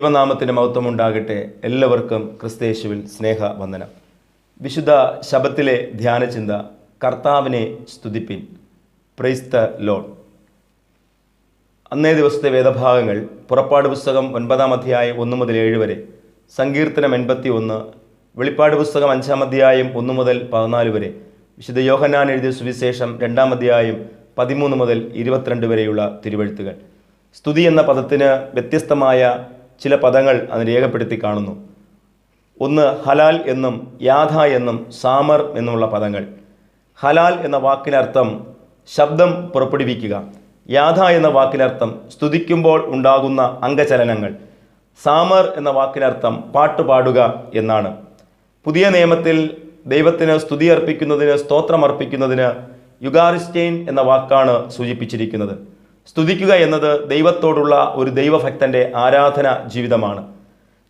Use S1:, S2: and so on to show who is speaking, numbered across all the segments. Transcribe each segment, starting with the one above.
S1: ദൈവനാമത്തിന്റെ മഹത്വം ഉണ്ടാകട്ടെ എല്ലാവർക്കും ക്രിസ്തേശുവിൽ സ്നേഹ വന്ദനം വിശുദ്ധ ശബത്തിലെ ധ്യാനചിന്ത കർത്താവിനെ സ്തുതിപ്പിൻ. പ്രൈസ് ലോഡ് അന്നേ ദിവസത്തെ വേദഭാഗങ്ങൾ പുറപ്പാട് പുസ്തകം ഒൻപതാം അധ്യായം ഒന്ന് മുതൽ ഏഴ് വരെ സങ്കീർത്തനം എൺപത്തി ഒന്ന് വെളിപ്പാട് പുസ്തകം അഞ്ചാം അധ്യായം ഒന്ന് മുതൽ പതിനാല് വരെ വിശുദ്ധ യോഹനാൻ എഴുതിയ സുവിശേഷം രണ്ടാം അധ്യായം പതിമൂന്ന് മുതൽ ഇരുപത്തിരണ്ട് വരെയുള്ള തിരുവഴുത്തുകൾ. സ്തുതി എന്ന പദത്തിന് വ്യത്യസ്തമായ ചില പദങ്ങൾ അത് രേഖപ്പെടുത്തി കാണുന്നു. ഒന്ന് ഹലാൽ എന്നും യാഥ എന്നും സാമർ എന്നുമുള്ള പദങ്ങൾ. ഹലാൽ എന്ന വാക്കിനർത്ഥം ശബ്ദം പുറപ്പെടുവിക്കുക. യാഥ എന്ന വാക്കിനർത്ഥം സ്തുതിക്കുമ്പോൾ ഉണ്ടാകുന്ന അംഗചലനങ്ങൾ. സാമർ എന്ന വാക്കിനർത്ഥം പാട്ടുപാടുക എന്നാണ്. പുതിയ നിയമത്തിൽ ദൈവത്തിന് സ്തുതി അർപ്പിക്കുന്നതിന് സ്തോത്രം അർപ്പിക്കുന്നതിന് യുഗാറിസ്റ്റെയിൻ എന്ന വാക്കാണ് സൂചിപ്പിച്ചിരിക്കുന്നത്. സ്തുതിക്കുക എന്നത് ദൈവത്തോടുള്ള ഒരു ദൈവഭക്തന്റെ ആരാധന ജീവിതമാണ്.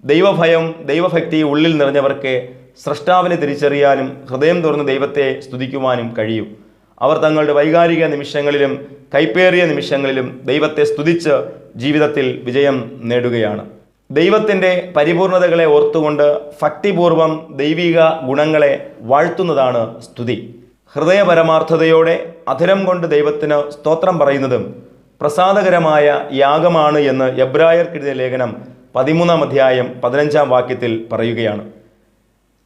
S1: ദൈവഭയം ദൈവഭക്തി ഉള്ളിൽ നിറഞ്ഞവർക്ക് സൃഷ്ടാവിനെ തിരിച്ചറിയാനും ഹൃദയം തുറന്ന് ദൈവത്തെ സ്തുതിക്കുവാനും കഴിയും. അവർ തങ്ങളുടെ വൈകാരിക നിമിഷങ്ങളിലും കൈപ്പേറിയ നിമിഷങ്ങളിലും ദൈവത്തെ സ്തുതിച്ച് ജീവിതത്തിൽ വിജയം നേടുകയാണ്. ദൈവത്തിന്റെ പരിപൂർണതകളെ ഓർത്തുകൊണ്ട് ഭക്തിപൂർവം ദൈവിക ഗുണങ്ങളെ വാഴ്ത്തുന്നതാണ് സ്തുതി. ഹൃദയപരമാർത്ഥതയോടെ അധരം കൊണ്ട് ദൈവത്തിന് സ്തോത്രം പറയുന്നതും പ്രസാദകരമായ യാഗമാണ് എന്ന് എബ്രായർക്കെഴുതിയ ലേഖനം പതിമൂന്നാം അധ്യായം പതിനഞ്ചാം വാക്യത്തിൽ പറയുകയാണ്.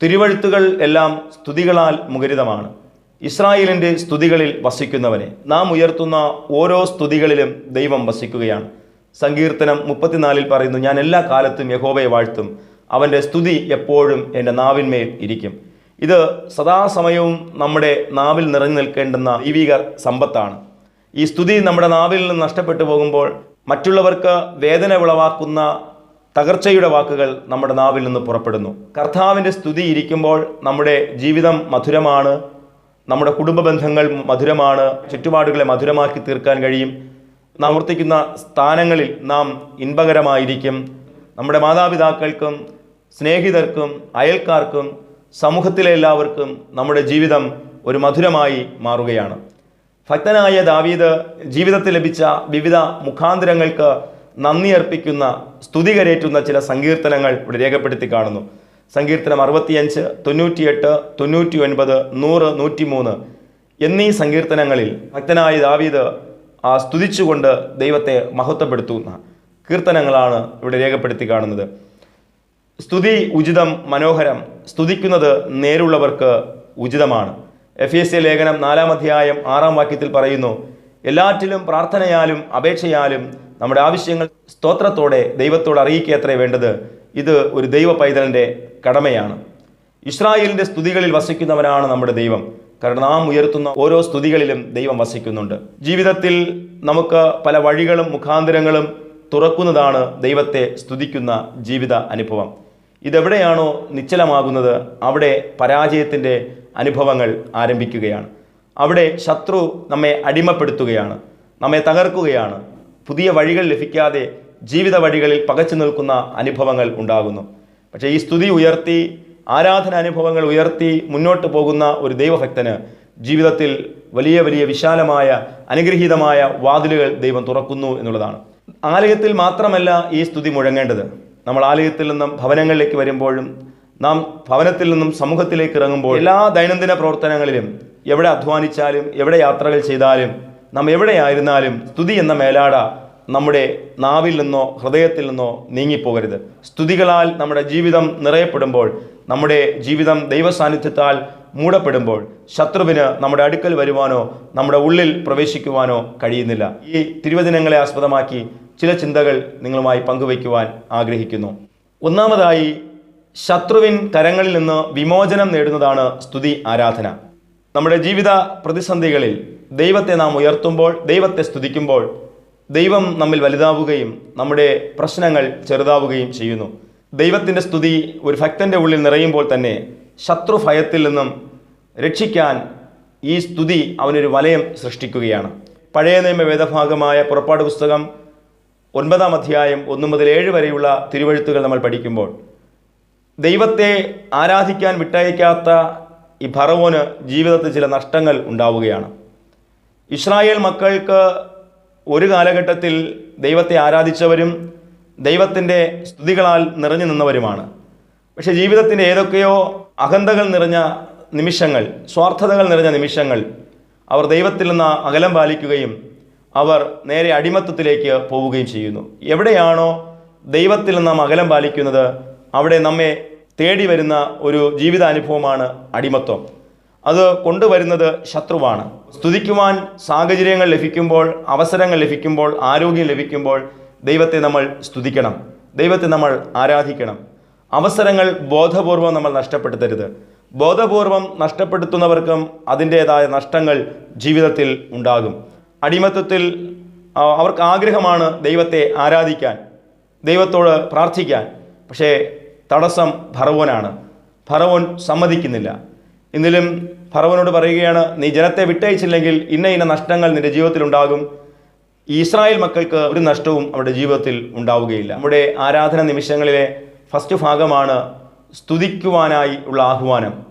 S1: തിരുവഴുത്തുകൾ എല്ലാം സ്തുതികളാൽ മുഖരിതമാണ്. ഇസ്രായേലിന്റെ സ്തുതികളിൽ വസിക്കുന്നവനെ നാം ഉയർത്തുന്ന ഓരോ സ്തുതികളിലും ദൈവം വസിക്കുകയാണ്. സങ്കീർത്തനം മുപ്പത്തിനാലിൽ പറയുന്നു ഞാൻ എല്ലാ കാലത്തും യഹോബയെ വാഴ്ത്തും. അവന്റെ സ്തുതി എപ്പോഴും എന്റെ നാവിന്മേൽ ഇരിക്കും. ഇത് സദാസമയവും നമ്മുടെ നാവിൽ നിറഞ്ഞു നിൽക്കേണ്ടുന്ന ദൈവിക സമ്പത്താണ്. ഈ സ്തുതി നമ്മുടെ നാവിൽ നിന്ന് നഷ്ടപ്പെട്ടു പോകുമ്പോൾ മറ്റുള്ളവർക്ക് വേദന ഉളവാക്കുന്ന തകർച്ചയുടെ വാക്കുകൾ നമ്മുടെ നാവിൽ നിന്ന് പുറപ്പെടുന്നു. കർത്താവിന്റെ സ്തുതി ഇരിക്കുമ്പോൾ നമ്മുടെ ജീവിതം മധുരമാണ് നമ്മുടെ കുടുംബ ബന്ധങ്ങൾ മധുരമാണ് ചുറ്റുപാടുകളെ മധുരമാക്കി തീർക്കാൻ കഴിയും. പ്രവർത്തിക്കുന്ന സ്ഥാനങ്ങളിൽ നാം ഇൻപകരമായിരിക്കും. നമ്മുടെ മാതാപിതാക്കൾക്കും സ്നേഹിതർക്കും അയൽക്കാർക്കും സമൂഹത്തിലെ എല്ലാവർക്കും നമ്മുടെ ജീവിതം ഒരു മധുരമായി മാറുകയാണ്. ഭക്തനായ ദാവീദ് ജീവിതത്തിൽ ലഭിച്ച വിവിധ മുഖാന്തരങ്ങൾക്ക് നന്ദി അർപ്പിക്കുന്ന സ്തുതി കരേറ്റുന്ന ചില സങ്കീർത്തനങ്ങൾ ഇവിടെ രേഖപ്പെടുത്തി കാണുന്നു. സങ്കീർത്തനം അറുപത്തിയഞ്ച് തൊണ്ണൂറ്റിയെട്ട് തൊണ്ണൂറ്റി ഒൻപത് നൂറ് നൂറ്റിമൂന്ന് എന്നീ സങ്കീർത്തനങ്ങളിൽ ഭക്തനായ ദാവീദ് ആ സ്തുതിച്ചുകൊണ്ട് ദൈവത്തെ മഹത്വപ്പെടുത്തുന്ന കീർത്തനങ്ങളാണ് ഇവിടെ രേഖപ്പെടുത്തി കാണുന്നത്. സ്തുതി ഉചിതം മനോഹരം സ്തുതിക്കുന്നത് നേരുള്ളവർക്ക് ഉചിതമാണ്. എഫ് എസ് എ ലേഖനം നാലാം അധ്യായം ആറാം വാക്യത്തിൽ പറയുന്നു എല്ലാറ്റിലും പ്രാർത്ഥനയാലും അപേക്ഷയാലും നമ്മുടെ ആവശ്യങ്ങൾ സ്തോത്രത്തോടെ ദൈവത്തോട് അറിയിക്കത്രേ വേണ്ടത്. ഇത് ഒരു ദൈവ പൈതലിന്റെ കടമയാണ്. ഇസ്രായേലിന്റെ സ്തുതികളിൽ വസിക്കുന്നവനാണ് നമ്മുടെ ദൈവം. കാരണം നാം ഉയർത്തുന്ന ഓരോ സ്തുതികളിലും ദൈവം വസിക്കുന്നുണ്ട്. ജീവിതത്തിൽ നമുക്ക് പല വഴികളും മുഖാന്തരങ്ങളും തുറക്കുന്നതാണ് ദൈവത്തെ സ്തുതിക്കുന്ന ജീവിത അനുഭവം. ഇതെവിടെയാണോ നിശ്ചലമാകുന്നത് അവിടെ പരാജയത്തിന്റെ അനുഭവങ്ങൾ ആരംഭിക്കുകയാണ്. അവിടെ ശത്രു നമ്മെ അടിമപ്പെടുത്തുകയാണ് നമ്മെ തകർക്കുകയാണ്. പുതിയ വഴികൾ ലഭിക്കാതെ ജീവിത വഴികളിൽ പകച്ചു നിൽക്കുന്ന അനുഭവങ്ങൾ ഉണ്ടാകുന്നു. പക്ഷേ ഈ സ്തുതി ഉയർത്തി ആരാധന അനുഭവങ്ങൾ ഉയർത്തി മുന്നോട്ട് പോകുന്ന ഒരു ദൈവഭക്തന് ജീവിതത്തിൽ വലിയ വലിയ വിശാലമായ അനുഗ്രഹീതമായ വാതിലുകൾ ദൈവം തുറക്കുന്നു എന്നുള്ളതാണ്. ആലയത്തിൽ മാത്രമല്ല ഈ സ്തുതി മുഴങ്ങേണ്ടത്. നമ്മൾ ആലയത്തിൽ നിന്നും ഭവനങ്ങളിലേക്ക് വരുമ്പോഴും നാം ഭവനത്തിൽ നിന്നും സമൂഹത്തിലേക്ക് ഇറങ്ങുമ്പോൾ എല്ലാ ദൈനംദിന പ്രവർത്തനങ്ങളിലും എവിടെ അധ്വാനിച്ചാലും എവിടെ യാത്രകൾ ചെയ്താലും നാം എവിടെയായിരുന്നാലും സ്തുതി എന്ന മേലാട നമ്മുടെ നാവിൽ നിന്നോ ഹൃദയത്തിൽ നിന്നോ നീങ്ങിപ്പോകരുത്. സ്തുതികളാൽ നമ്മുടെ ജീവിതം നിറയപ്പെടുമ്പോൾ നമ്മുടെ ജീവിതം ദൈവസാന്നിധ്യത്താൽ മൂടപ്പെടുമ്പോൾ ശത്രുവിന് നമ്മുടെ അടുക്കൽ വരുവാനോ നമ്മുടെ ഉള്ളിൽ പ്രവേശിക്കുവാനോ കഴിയുന്നില്ല. ഈ തിരുവചനങ്ങളെ ആസ്പദമാക്കി ചില ചിന്തകൾ നിങ്ങളുമായി പങ്കുവയ്ക്കുവാൻ ആഗ്രഹിക്കുന്നു. ഒന്നാമതായി ശത്രുവിൻ കരങ്ങളിൽ നിന്ന് വിമോചനം നേടുന്നതാണ് സ്തുതി ആരാധന. നമ്മുടെ ജീവിത പ്രതിസന്ധികളിൽ ദൈവത്തെ നാം ഉയർത്തുമ്പോൾ ദൈവത്തെ സ്തുതിക്കുമ്പോൾ ദൈവം നമ്മിൽ വലുതാവുകയും നമ്മുടെ പ്രശ്നങ്ങൾ ചെറുതാവുകയും ചെയ്യുന്നു. ദൈവത്തിന്റെ സ്തുതി ഒരു ഭക്തന്റെ ഉള്ളിൽ നിറയുമ്പോൾ തന്നെ ശത്രു ഭയത്തിൽ നിന്നും രക്ഷിക്കാൻ ഈ സ്തുതി അവനൊരു വലയം സൃഷ്ടിക്കുകയാണ്. പഴയ നിയമ വേദഭാഗമായ പുറപ്പാട് പുസ്തകം ഒൻപതാം അധ്യായം ഒന്ന് മുതൽ ഏഴ് വരെയുള്ള തിരുവഴുത്തുകൾ നമ്മൾ പഠിക്കുമ്പോൾ ദൈവത്തെ ആരാധിക്കാൻ വിട്ടയക്കാത്ത ഈ ഭറവോന് ജീവിതത്തിൽ ചില നഷ്ടങ്ങൾ ഉണ്ടാവുകയാണ്. ഇസ്രായേൽ മക്കൾക്ക് ഒരു കാലഘട്ടത്തിൽ ദൈവത്തെ ആരാധിച്ചവരും ദൈവത്തിന്റെ സ്തുതികളാൽ നിറഞ്ഞു നിന്നവരുമാണ്. പക്ഷേ ജീവിതത്തിന്റെ ഏതൊക്കെയോ അഹന്തകൾ നിറഞ്ഞ നിമിഷങ്ങൾ സ്വാർത്ഥതകൾ നിറഞ്ഞ നിമിഷങ്ങൾ അവർ ദൈവത്തിൽ നിന്ന് അകലം പാലിക്കുകയും അവർ നേരെ അടിമത്തത്തിലേക്ക് പോവുകയും ചെയ്യുന്നു. എവിടെയാണോ ദൈവത്തിൽ നാം അകലം പാലിക്കുന്നത്? അവിടെ നമ്മെ തേടി വരുന്ന ഒരു ജീവിതാനുഭവമാണ് അടിമത്വം അത് കൊണ്ടുവരുന്നത് ശത്രുവാണ്. സ്തുതിക്കുവാൻ സാഹചര്യങ്ങൾ ലഭിക്കുമ്പോൾ അവസരങ്ങൾ ലഭിക്കുമ്പോൾ ആരോഗ്യം ലഭിക്കുമ്പോൾ ദൈവത്തെ നമ്മൾ സ്തുതിക്കണം. ദൈവത്തെ നമ്മൾ ആരാധിക്കണം. അവസരങ്ങൾ ബോധപൂർവം നമ്മൾ നഷ്ടപ്പെടുത്തരുത്. ബോധപൂർവം നഷ്ടപ്പെടുത്തുന്നവർക്കും അതിന്റേതായ നഷ്ടങ്ങൾ ജീവിതത്തിൽ ഉണ്ടാകും. അടിമത്തത്തിൽ അവർക്ക് ആഗ്രഹമാണ് ദൈവത്തെ ആരാധിക്കാൻ ദൈവത്തോട് പ്രാർത്ഥിക്കാൻ. പക്ഷേ തടസ്സം ഭറവോനാണ് ഭറവോൻ സമ്മതിക്കുന്നില്ല. എന്നിലും ഭറവനോട് പറയുകയാണ് നീ ജനത്തെ വിട്ടയച്ചില്ലെങ്കിൽ ഇന്ന ഇന്ന നഷ്ടങ്ങൾ നിന്റെ ജീവിതത്തിൽ ഉണ്ടാകും ഇസ്രായേൽ മക്കൾക്ക് ഒരു നഷ്ടവും അവരുടെ ജീവിതത്തിൽ ഉണ്ടാവുകയില്ല. നമ്മുടെ ആരാധന നിമിഷങ്ങളിലെ ഫസ്റ്റ് ഭാഗമാണ് സ്തുതിക്കുവാനായി ഉള്ള ആഹ്വാനം.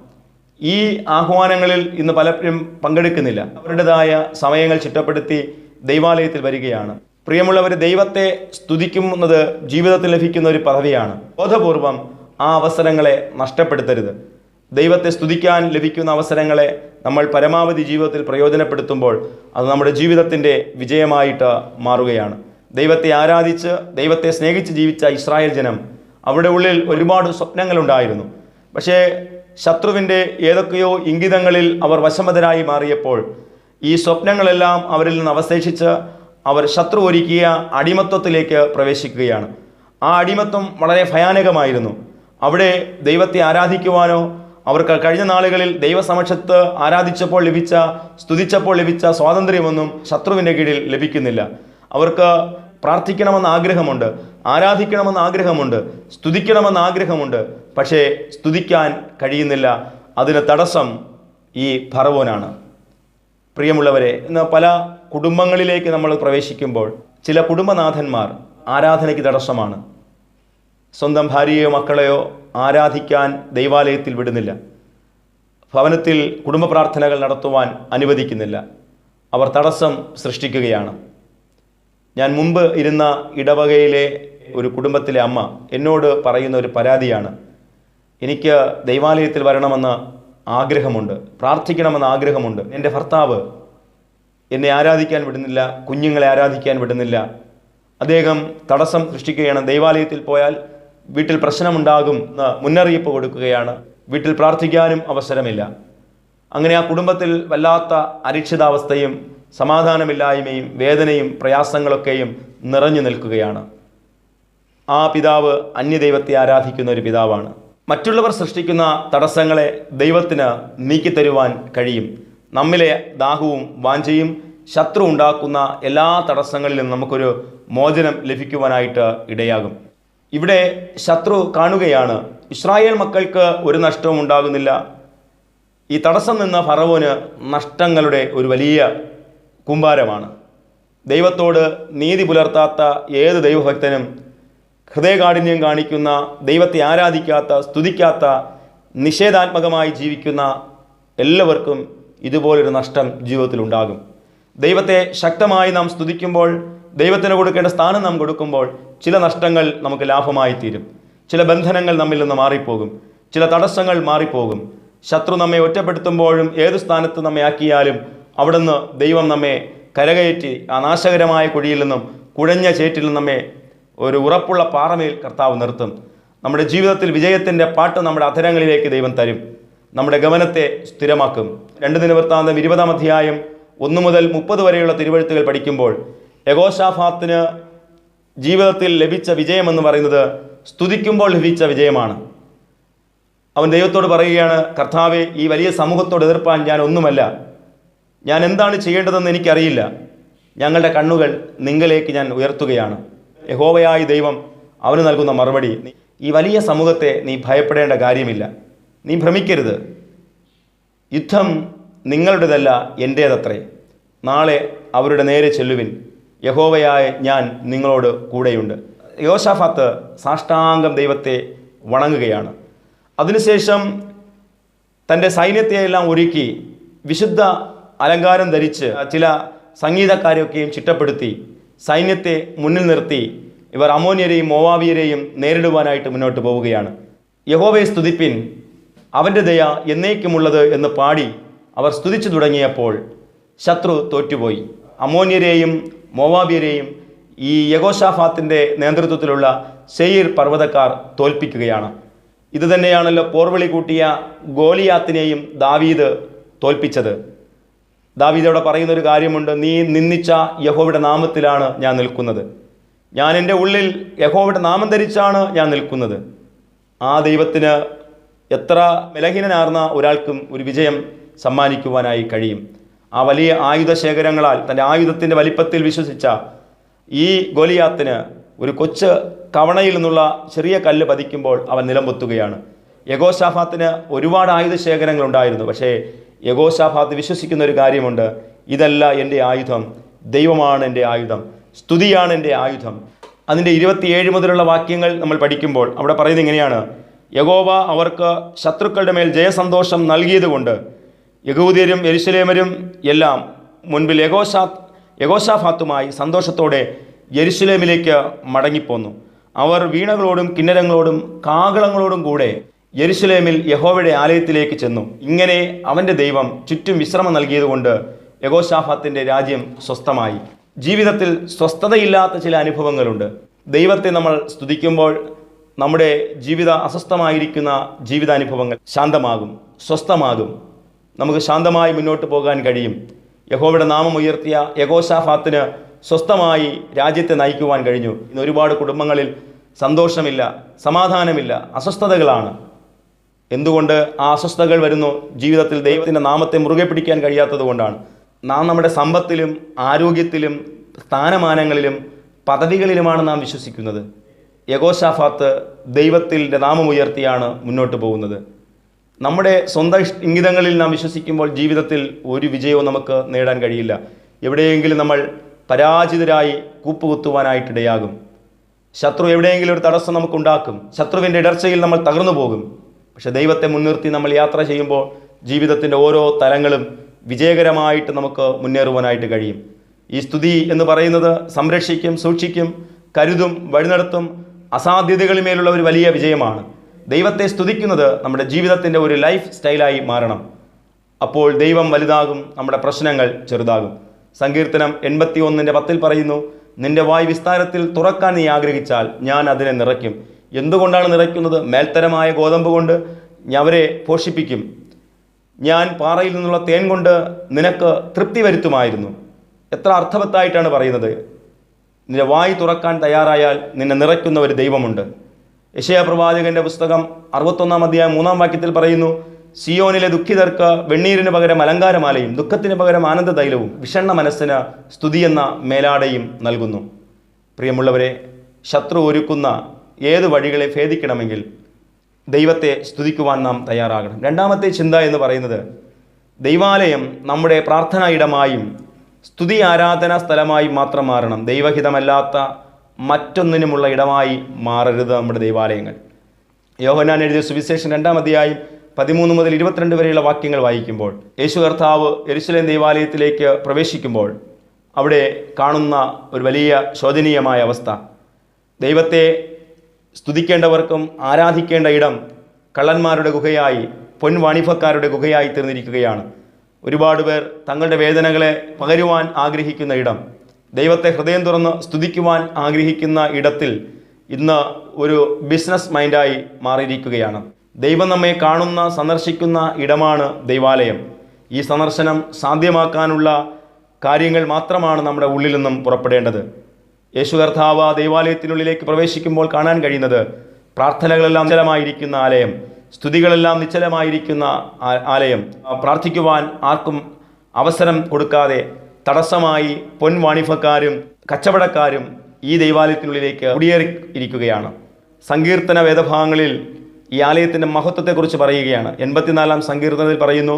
S1: ഈ ആഹ്വാനങ്ങളിൽ ഇന്ന് പലപ്പോഴും പങ്കെടുക്കുന്നില്ല. അവരുടേതായ സമയങ്ങൾ ചിട്ടപ്പെടുത്തി ദൈവാലയത്തിൽ വരികയാണ്. പ്രിയമുള്ളവർ ദൈവത്തെ സ്തുതിക്കുന്നത് ജീവിതത്തിൽ ലഭിക്കുന്ന ഒരു പദവിയാണ് ബോധപൂർവം ആ അവസരങ്ങളെ നഷ്ടപ്പെടുത്തരുത്. ദൈവത്തെ സ്തുതിക്കാൻ ലഭിക്കുന്ന അവസരങ്ങളെ നമ്മൾ പരമാവധി ജീവിതത്തിൽ പ്രയോജനപ്പെടുത്തുമ്പോൾ അത് നമ്മുടെ ജീവിതത്തിന്റെ വിജയമായിട്ട് മാറുകയാണ്. ദൈവത്തെ ആരാധിച്ച് ദൈവത്തെ സ്നേഹിച്ച് ജീവിച്ച ഇസ്രായേൽ ജനം അവരുടെ ഉള്ളിൽ ഒരുപാട് സ്വപ്നങ്ങളുണ്ടായിരുന്നു. പക്ഷേ ശത്രുവിന്റെ ഏതൊക്കെയോ ഇംഗിതങ്ങളിൽ അവർ വശമതരായി മാറിയപ്പോൾ ഈ സ്വപ്നങ്ങളെല്ലാം അവരിൽ നിന്ന് അവശേഷിച്ച് അവർ ശത്രു ഒരുക്കിയ അടിമത്വത്തിലേക്ക് പ്രവേശിക്കുകയാണ്. ആ അടിമത്വം വളരെ ഭയാനകമായിരുന്നു. അവിടെ ദൈവത്തെ ആരാധിക്കുവാനോ അവർക്ക് കഴിഞ്ഞ നാളുകളിൽ ദൈവസമക്ഷത്ത് ആരാധിച്ചപ്പോൾ ലഭിച്ച സ്തുതിച്ചപ്പോൾ ലഭിച്ച സ്വാതന്ത്ര്യമൊന്നും ശത്രുവിന്റെ കീഴിൽ ലഭിക്കുന്നില്ല. അവർക്ക് പ്രാർത്ഥിക്കണമെന്ന് ആഗ്രഹമുണ്ട് ആരാധിക്കണമെന്ന് ആഗ്രഹമുണ്ട് സ്തുതിക്കണമെന്ന് ആഗ്രഹമുണ്ട്. പക്ഷേ സ്തുതിക്കാൻ കഴിയുന്നില്ല. അതിന് തടസ്സം ഈ ഭറവോനാണ് പ്രിയമുള്ളവരെ ഇന്ന് പല കുടുംബങ്ങളിലേക്ക് നമ്മൾ പ്രവേശിക്കുമ്പോൾ ചില കുടുംബനാഥന്മാർ ആരാധനയ്ക്ക് തടസ്സമാണ്. സ്വന്തം ഭാര്യയോ മക്കളെയോ ആരാധിക്കാൻ ദൈവാലയത്തിൽ വിടുന്നില്ല. ഭവനത്തിൽ കുടുംബ പ്രാർത്ഥനകൾ നടത്തുവാൻ അനുവദിക്കുന്നില്ല. അവർ തടസ്സം സൃഷ്ടിക്കുകയാണ്. ഞാൻ മുമ്പ് ഇരുന്ന ഇടവകയിലെ ഒരു കുടുംബത്തിലെ അമ്മ എന്നോട് പറയുന്ന ഒരു പരാതിയാണ്. എനിക്ക് ദൈവാലയത്തിൽ വരണമെന്ന് ആഗ്രഹമുണ്ട്. പ്രാർത്ഥിക്കണമെന്ന് ആഗ്രഹമുണ്ട്. എന്റെ ഭർത്താവ് എന്നെ ആരാധിക്കാൻ വിടുന്നില്ല കുഞ്ഞുങ്ങളെ ആരാധിക്കാൻ വിടുന്നില്ല. അദ്ദേഹം തടസ്സം സൃഷ്ടിക്കുകയാണ്. ദൈവാലയത്തിൽ പോയാൽ വീട്ടിൽ പ്രശ്നമുണ്ടാകും എന്ന് മുന്നറിയിപ്പ് കൊടുക്കുകയാണ്. വീട്ടിൽ പ്രാർത്ഥിക്കാനും അവസരമില്ല. അങ്ങനെ ആ കുടുംബത്തിൽ വല്ലാത്ത അരക്ഷിതാവസ്ഥയും സമാധാനമില്ലായ്മയും വേദനയും പ്രയാസങ്ങളൊക്കെയും നിറഞ്ഞു നിൽക്കുകയാണ്. ആ പിതാവ് അന്യദൈവത്തെ ആരാധിക്കുന്ന ഒരു പിതാവാണ്. മറ്റുള്ളവർ സൃഷ്ടിക്കുന്ന തടസ്സങ്ങളെ ദൈവത്തിന് നീക്കിത്തരുവാൻ കഴിയും. നമ്മിലെ ദാഹവും വാഞ്ചയും ശത്രു ഉണ്ടാക്കുന്ന എല്ലാ തടസ്സങ്ങളിലും നമുക്കൊരു മോചനം ലഭിക്കുവാനായിട്ട് ഇടയാകും. ഇവിടെ ശത്രു കാണുകയാണ്. ഇസ്രായേൽ മക്കൾക്ക് ഒരു നഷ്ടവും ഉണ്ടാകുന്നില്ല. ഈ തടസ്സം നിന്ന ഫറവോന് നഷ്ടങ്ങളുടെ ഒരു വലിയ കുമ്പാരമാണ്. ദൈവത്തോട് നീതി പുലർത്താത്ത ഏത് ദൈവഭക്തനും ഹൃദയകാഠിന്യം കാണിക്കുന്ന ദൈവത്തെ ആരാധിക്കാത്ത സ്തുതിക്കാത്ത നിഷേധാത്മകമായി ജീവിക്കുന്ന എല്ലാവർക്കും ഇതുപോലൊരു നഷ്ടം ജീവിതത്തിൽ ഉണ്ടാകും ദൈവത്തെ ശക്തമായി നാം സ്തുതിക്കുമ്പോൾ ദൈവത്തിന് കൊടുക്കേണ്ട സ്ഥാനം നാം കൊടുക്കുമ്പോൾ ചില നഷ്ടങ്ങൾ നമുക്ക് ലാഭമായി തീരും. ചില ബന്ധനങ്ങൾ നമ്മിൽ നിന്ന് മാറിപ്പോകും. ചില തടസ്സങ്ങൾ മാറിപ്പോകും. ശത്രു നമ്മെ ഒറ്റപ്പെടുത്തുമ്പോഴും ഏത് സ്ഥാനത്ത് നമ്മെ ആക്കിയാലും അവിടുന്ന് ദൈവം നമ്മെ കരകയറ്റി ആ നാശകരമായ കുഴിയിൽ നിന്നും കുഴഞ്ഞ ചേറ്റിൽ നിന്നും നമ്മെ ഒരു ഉറപ്പുള്ള പാറമേൽ കർത്താവ് നിർത്തും. നമ്മുടെ ജീവിതത്തിൽ വിജയത്തിന്റെ പാട്ട് നമ്മുടെ അധരങ്ങളിലേക്ക് ദൈവം തരും. നമ്മുടെ ഗമനത്തെ സ്ഥിരമാക്കും. രണ്ട് ദിനവൃത്താന്തം ഇരുപതാം അധ്യായം ഒന്ന് മുതൽ മുപ്പത് വരെയുള്ള തിരുവഴുത്തുകൾ പഠിക്കുമ്പോൾ യഗോഷാഫാത്തിന് ജീവിതത്തിൽ ലഭിച്ച വിജയമെന്ന് പറയുന്നത് സ്തുതിക്കുമ്പോൾ ലഭിച്ച വിജയമാണ്. അവൻ ദൈവത്തോട് പറയുകയാണ് കർത്താവെ ഈ വലിയ സമൂഹത്തോട് എതിർപ്പാൻ ഞാൻ ഒന്നുമല്ല. ഞാൻ എന്താണ് ചെയ്യേണ്ടതെന്ന് എനിക്കറിയില്ല. ഞങ്ങളുടെ കണ്ണുകൾ നിങ്ങളിലേക്ക് ഞാൻ ഉയർത്തുകയാണ്. യഹോവയായ ദൈവം അവന് നൽകുന്ന മറുപടി ഈ വലിയ സമൂഹത്തെ നീ ഭയപ്പെടേണ്ട കാര്യമില്ല. നീ ഭ്രമിക്കരുത്. യുദ്ധം നിങ്ങളുടേതല്ല എന്റേതത്രേ നാളെ അവരുടെ നേരെ ചെല്ലുവിൻ. യഹോവയായ ഞാൻ നിങ്ങളോട് കൂടെയുണ്ട്. യോശാഫാത്ത് സാഷ്ടാംഗം ദൈവത്തെ വണങ്ങുകയാണ്. അതിനുശേഷം തന്റെ സൈന്യത്തെയെല്ലാം ഒരുക്കി വിശുദ്ധ അലങ്കാരം ധരിച്ച് ചില സംഗീതക്കാരെയൊക്കെയും ചിട്ടപ്പെടുത്തി. സൈന്യത്തെ മുന്നിൽ നിർത്തി ഇവർ അമോന്യരെയും മോവാവിയരെയും നേരിടുവാനായിട്ട് മുന്നോട്ട് പോവുകയാണ്. യഹോവയെ സ്തുതിപ്പിൻ. അവന്റെ ദയ എന്നേക്കുമുള്ളത് എന്ന് പാടി അവർ സ്തുതിച്ചു തുടങ്ങിയപ്പോൾ ശത്രു തോറ്റുപോയി. അമോന്യരെയും മോവാബിയരെയും ഈ യഗോഷാഫാത്തിന്റെ നേതൃത്വത്തിലുള്ള സെയ്ർ പർവതക്കാർ തോൽപ്പിക്കുകയാണ്. ഇതുതന്നെയാണല്ലോ പോർവിളി കൂട്ടിയ ഗോലിയാത്തിനെയും ദാവീദ് തോൽപ്പിച്ചത്. ദാവീദോടെ പറയുന്ന ഒരു കാര്യമുണ്ട് നീ നിന്ദിച്ച യഹോവയുടെ നാമത്തിലാണ് ഞാൻ നിൽക്കുന്നത്. ഞാൻ എന്റെ ഉള്ളിൽ യഹോവയുടെ നാമം ധരിച്ചാണ് ഞാൻ നിൽക്കുന്നത്. ആ ദൈവത്തിന് എത്ര ബലഹീനനാർന്ന ഒരാൾക്കും ഒരു വിജയം സമ്മാനിക്കുവാനായി കഴിയും. ആ വലിയ ആയുധ ശേഖരങ്ങളാൽ തന്റെ ആയുധത്തിന്റെ വലിപ്പത്തിൽ വിശ്വസിച്ച ഈ ഗോലിയാത്തിന് ഒരു കൊച്ച് കവണയിൽ നിന്നുള്ള ചെറിയ കല്ല് പതിക്കുമ്പോൾ അവൻ നിലംപൊത്തുകയാണ് യഗോഷാഫാത്തിന് ഒരുപാട് ആയുധ ശേഖരങ്ങളുണ്ടായിരുന്നു പക്ഷേ യഗോശാഫാത്ത് വിശ്വസിക്കുന്ന ഒരു കാര്യമുണ്ട്. ഇതല്ല എന്റെ ആയുധം. ദൈവമാണ് എന്റെ ആയുധം. സ്തുതിയാണ് എന്റെ ആയുധം. അതിന്റെ ഇരുപത്തിയേഴ് മുതലുള്ള വാക്യങ്ങൾ നമ്മൾ പഠിക്കുമ്പോൾ അവിടെ പറയുന്നത് ഇങ്ങനെയാണ്. യഗോവ അവർക്ക് ശത്രുക്കളുടെ മേൽ ജയസന്തോഷം നൽകിയതുകൊണ്ട് യഹൂദ്യരും എരുശലേമരും എല്ലാം മുൻപിൽ യഗോശാ യഗോശാഫാത്തുമായി സന്തോഷത്തോടെ യെരുശലേമിലേക്ക് മടങ്ങിപ്പോന്നു. അവർ വീണകളോടും കിന്നരങ്ങളോടും കാകളങ്ങളോടും കൂടെ യെരുശലേമിൽ യഹോവയുടെ ആലയത്തിലേക്ക് ചെന്നു. ഇങ്ങനെ അവന്റെ ദൈവം ചുറ്റും വിശ്രമം നൽകിയതുകൊണ്ട് യഗോഷാഫാത്തിന്റെ രാജ്യം സ്വസ്ഥമായി. ജീവിതത്തിൽ സ്വസ്ഥതയില്ലാത്ത ചില അനുഭവങ്ങളുണ്ട്. ദൈവത്തെ നമ്മൾ സ്തുതിക്കുമ്പോൾ നമ്മുടെ ജീവിത അസ്വസ്ഥമായിരിക്കുന്ന ജീവിതാനുഭവങ്ങൾ ശാന്തമാകും സ്വസ്ഥമാകും. നമുക്ക് ശാന്തമായി മുന്നോട്ട് പോകാൻ കഴിയും. യഹോവയുടെ നാമം ഉയർത്തിയ യഗോഷാഫാത്തിന് സ്വസ്ഥമായി രാജ്യത്തെ നയിക്കുവാൻ കഴിഞ്ഞു. ഇന്ന് ഒരുപാട് കുടുംബങ്ങളിൽ സന്തോഷമില്ല സമാധാനമില്ല അസ്വസ്ഥതകളാണ്. എന്തുകൊണ്ട് ആ അസ്വസ്ഥതകൾ വരുന്നു? ജീവിതത്തിൽ ദൈവത്തിന്റെ നാമത്തെ മുറുകെ പിടിക്കാൻ കഴിയാത്തത് കൊണ്ടാണ്. നാം നമ്മുടെ സമ്പത്തിലും ആരോഗ്യത്തിലും സ്ഥാനമാനങ്ങളിലും പദവികളിലുമാണ് നാം വിശ്വസിക്കുന്നത്. യഗോഷാഫാത്ത് ദൈവത്തിന്റെ നാമമുയർത്തിയാണ് മുന്നോട്ട് പോകുന്നത്. നമ്മുടെ സ്വന്തം ഇംഗിതങ്ങളിൽ നാം വിശ്വസിക്കുമ്പോൾ ജീവിതത്തിൽ ഒരു വിജയവും നമുക്ക് നേടാൻ കഴിയില്ല. എവിടെയെങ്കിലും നമ്മൾ പരാജിതരായി കൂപ്പുകുത്തുവാനായിട്ടിടയാകും. ശത്രു എവിടെയെങ്കിലും ഒരു തടസ്സം നമുക്കുണ്ടാക്കും. ശത്രുവിന്റെ ഇടർച്ചയിൽ നമ്മൾ തകർന്നു പോകും പക്ഷെ ദൈവത്തെ മുൻനിർത്തി നമ്മൾ യാത്ര ചെയ്യുമ്പോൾ ജീവിതത്തിന്റെ ഓരോ തലങ്ങളും വിജയകരമായിട്ട് നമുക്ക് മുന്നേറുവാനായിട്ട് കഴിയും. ഈ സ്തുതി എന്ന് പറയുന്നത് സംരക്ഷിക്കും സൂക്ഷിക്കും കരുതും വഴിനടത്തും അസാധ്യതകളിമേലുള്ള ഒരു വലിയ വിജയമാണ്. ദൈവത്തെ സ്തുതിക്കുന്നത് നമ്മുടെ ജീവിതത്തിന്റെ ഒരു ലൈഫ് സ്റ്റൈലായി മാറണം. അപ്പോൾ ദൈവം വലുതാകും നമ്മുടെ പ്രശ്നങ്ങൾ ചെറുതാകും. സങ്കീർത്തനം എൺപത്തി ഒന്നിന്റെ പത്തിൽ പറയുന്നു നിന്റെ വായ് വിസ്താരത്തിൽ തുറക്കാൻ നീ ആഗ്രഹിച്ചാൽ ഞാൻ അതിനെ നിറയ്ക്കും. എന്തുകൊണ്ടാണ് നിറയ്ക്കുന്നത്? മേൽത്തരമായ ഗോതമ്പ് കൊണ്ട് അവരെ പോഷിപ്പിക്കും. ഞാൻ പാറയിൽ നിന്നുള്ള തേൻ കൊണ്ട് നിനക്ക് തൃപ്തി വരുത്തുമായിരുന്നു. എത്ര അർത്ഥവത്തായിട്ടാണ് പറയുന്നത്. നിന്റെ വായി തുറക്കാൻ തയ്യാറായാൽ നിന്നെ നിറയ്ക്കുന്ന ഒരു ദൈവമുണ്ട്. യശയപ്രവാചകന്റെ പുസ്തകം അറുപത്തൊന്നാം അധ്യായം മൂന്നാം വാക്യത്തിൽ പറയുന്നു സിയോനിലെ ദുഃഖിതർക്ക് വെണ്ണീരിന് പകരം അലങ്കാരമാലയും ദുഃഖത്തിന് പകരം ആനന്ദ തൈലവും വിഷണ്ണ മനസ്സിന് സ്തുതി എന്ന മേലാടയും നൽകുന്നു. പ്രിയമുള്ളവരെ ശത്രു ഒരുക്കുന്ന ഏത് വഴികളെ ഭേദിക്കണമെങ്കിൽ ദൈവത്തെ സ്തുതിക്കുവാൻ നാം തയ്യാറാകണം. രണ്ടാമത്തെ ചിന്ത എന്ന് പറയുന്നത് ദൈവാലയം നമ്മുടെ പ്രാർത്ഥനാ ഇടമായും സ്തുതി ആരാധനാ സ്ഥലമായി മാത്രം മാറണം. ദൈവഹിതമല്ലാത്ത മറ്റൊന്നിനുമുള്ള ഇടമായി മാറരുത് നമ്മുടെ ദൈവാലയങ്ങൾ. യോഹനാൻ എഴുതിയ സുവിശേഷം രണ്ടാം അധ്യായം പതിമൂന്ന് മുതൽ ഇരുപത്തിരണ്ട് വരെയുള്ള വാക്യങ്ങൾ വായിക്കുമ്പോൾ യേശു കർത്താവ് എരുസലേം ദൈവാലയത്തിലേക്ക് പ്രവേശിക്കുമ്പോൾ അവിടെ കാണുന്ന ഒരു വലിയ ശോചനീയമായ അവസ്ഥ. ദൈവത്തെ സ്തുതിക്കേണ്ടവർക്കും ആരാധിക്കേണ്ട ഇടം കള്ളന്മാരുടെ ഗുഹയായി പൊൻവാണിഭക്കാരുടെ ഗുഹയായി തീർന്നിരിക്കുകയാണ്. ഒരുപാട് പേർ തങ്ങളുടെ വേദനകളെ പകരുവാൻ ആഗ്രഹിക്കുന്ന ഇടം. ദൈവത്തെ ഹൃദയം തുറന്ന് സ്തുതിക്കുവാൻ ആഗ്രഹിക്കുന്ന ഇടത്തിൽ ഇന്ന് ഒരു ബിസിനസ് മൈൻഡായി മാറിയിരിക്കുകയാണ്. ദൈവം നമ്മെ കാണുന്ന സന്ദർശിക്കുന്ന ഇടമാണ് ദൈവാലയം. ഈ സന്ദർശനം സാധ്യമാക്കാനുള്ള കാര്യങ്ങൾ മാത്രമാണ് നമ്മുടെ ഉള്ളിൽ നിന്നും പുറപ്പെടേണ്ടത്. യേശു കർത്താവ് ദൈവാലയത്തിനുള്ളിലേക്ക് പ്രവേശിക്കുമ്പോൾ കാണാൻ കഴിയുന്നത് പ്രാർത്ഥനകളെല്ലാം നിശ്ചലമായിരിക്കുന്ന ആലയം സ്തുതികളെല്ലാം നിശ്ചലമായിരിക്കുന്ന ആലയം. പ്രാർത്ഥിക്കുവാൻ ആർക്കും അവസരം കൊടുക്കാതെ തടസ്സമായി പൊൻവാണിഫക്കാരും കച്ചവടക്കാരും ഈ ദൈവാലയത്തിനുള്ളിലേക്ക് കുടിയേറി ഇരിക്കുകയാണ്. സങ്കീർത്തന വേദഭാഗങ്ങളിൽ ഈ ആലയത്തിന്റെ മഹത്വത്തെക്കുറിച്ച് പറയുകയാണ്. എൺപത്തിനാലാം സങ്കീർത്തനത്തിൽ പറയുന്നു